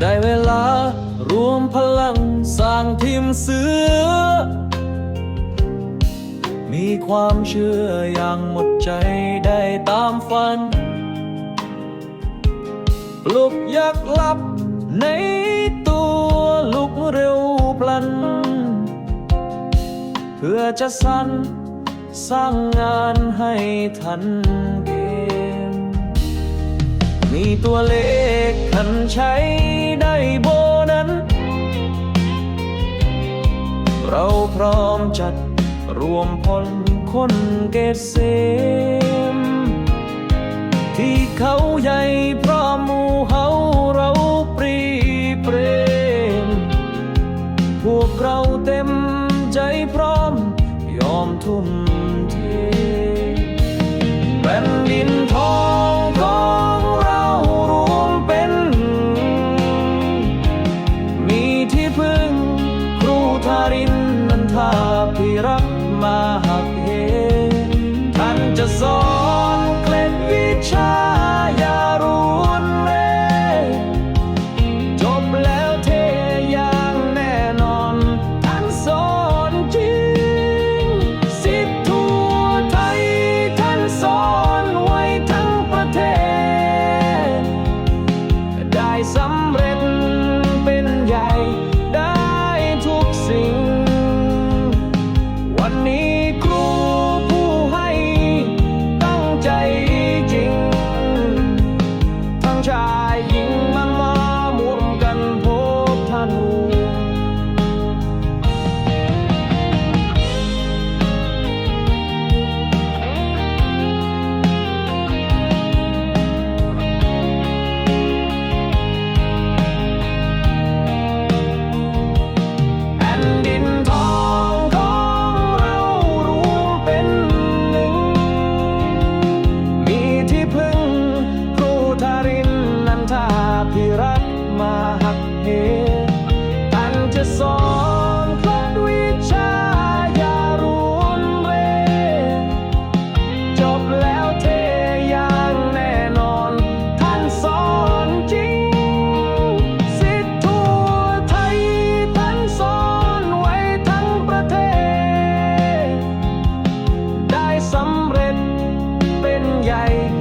ได้เวลารวมพลังสร้างทีมเสือ มีความเชื่ออย่างหมดใจได้ตามฝัน ปลุกยากหลับในตัวลุกเร็วพลัน เพื่อจะสรรสร้างงานให้ทันเกม มีตัวเลขคันใช้ ได้โบนั้น เราพร้อมจัดรวมพลคนเกษมที่เขาใหญ่พร้อมมูเฮาเราปรีเปรมพวกเราเต็มใจพร้อมยอมทุ่มเทแผ่นดินทอง tirar. ใหญ่